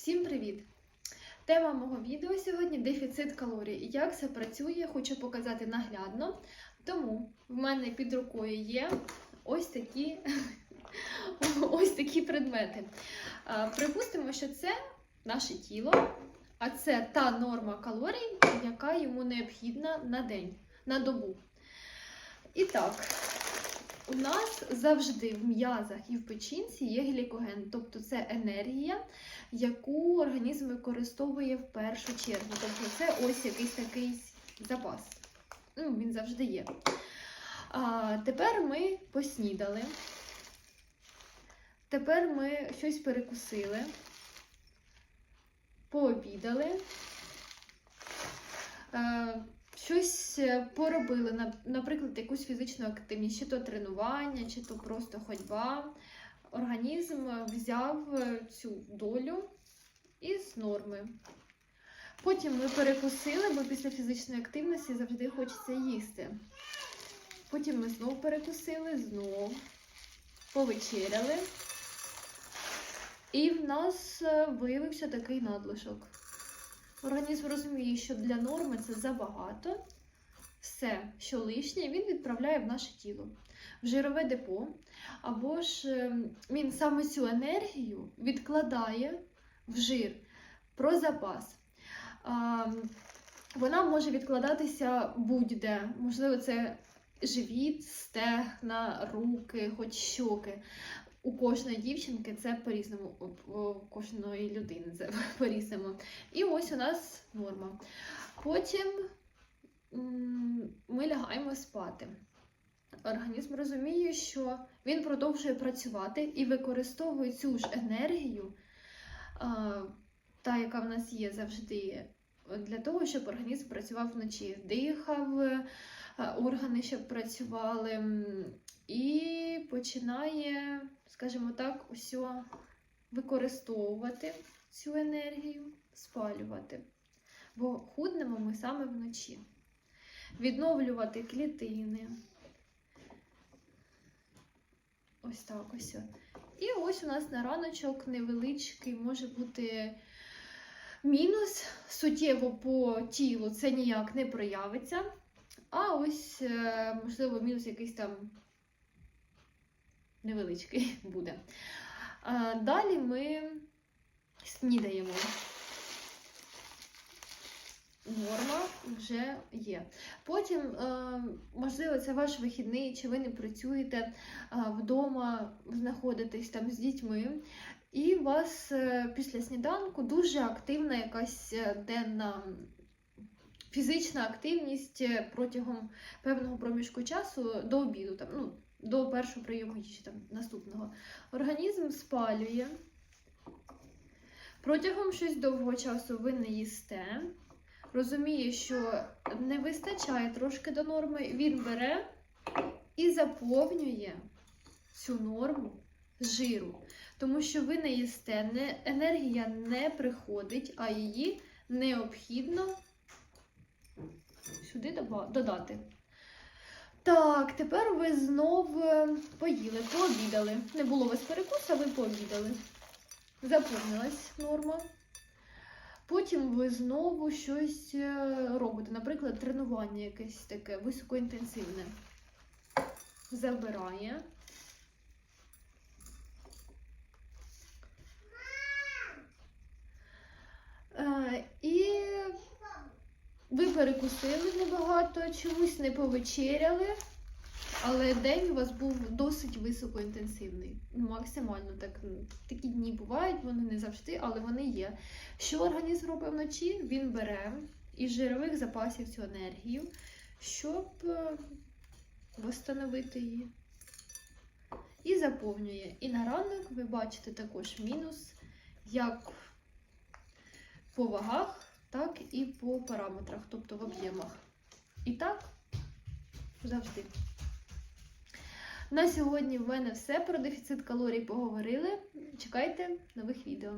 Всім привіт! Тема мого відео сьогодні дефіцит калорій. і Як це працює, хочу показати наглядно. Тому в мене під рукою є ось такі, ось такі предмети. Припустимо, що це наше тіло, а це та норма калорій, яка йому необхідна на день, на добу. І так, у нас завжди в м'язах і в печінці є глікоген, тобто це енергія, яку організм використовує в першу чергу. Тобто це ось якийсь такий запас. Ну, він завжди є. А тепер ми поснідали. Тепер ми щось перекусили, пообідали. Е, щось поробили, наприклад, якусь фізичну активність, чи то тренування, чи то просто ходьба. Організм взяв е, цю долю із норми. Потім ми перекусили, бо після фізичної активності завжди хочеться їсти. Потім ми знову перекусили, знову повечеряли. І в нас е, виявився такий надлишок. Організм розуміє, що для норми це забагато. Все, що лишнє, він відправляє в наше тіло, в жирове депо. Або ж е, він саме цю енергію відкладає в жир про запас. Вона може відкладатися будь-де. Можливо, це живіт, стегна, руки, хоч щоки. У кожної дівчинки це по-різному, у- кожної людини це по-різному. І ось у нас норма. Потім ми лягаємо спати. Організм розуміє, що він продовжує працювати і використовує цю ж енергію, та, яка в нас є завжди, для того, щоб організм працював вночі, дихав, органи, щоб працювали, і починає, скажімо так, усе використовувати цю енергію, спалювати. Бо худнемо ми саме вночі. Відновлювати клітини. Ось так ось. І ось у нас на раночок невеличкий може бути мінус. Суттєво по тілу це ніяк не проявиться. А ось, е, можливо, мінус якийсь там невеличкий буде. Далі ми снідаємо. Норма вже є. Потім, е, можливо, це ваш вихідний, чи ви не працюєте е, вдома, знаходитесь там з дітьми, і у вас е, після сніданку дуже активна якась денна фізична активність протягом певного проміжку часу до обіду, там, ну, до першого прийому їжі там, наступного. Організм спалює. Протягом щось довгого часу ви не їсте розуміє, що не вистачає трошки до норми, він бере і заповнює цю норму жиру. Тому що ви не їсте, не, енергія не приходить, а її необхідно сюди додати. Так, тепер ви знов е, поїли, пообідали. Не було вас перекусу, а ви пообідали. Заповнилась норма. Потім ви знову щось е, робите, наприклад, тренування якесь таке високоінтенсивне. Забирає. Е, І ви перекусили небагато, чомусь не повечеряли, але день у вас був досить високоінтенсивний. Ну, Максимально так. Такі дні бувають, вони не завжди, але вони є. Що організм робить вночі? Він бере із жирових запасів цю енергію, щоб е, восстановити її. І заповнює. І на ранок ви бачите також мінус, як по вагах, так і по параметрах, тобто в об'ємах. І так завжди. На сьогодні в мене все про дефіцит калорій поговорили. Чекайте нових відео.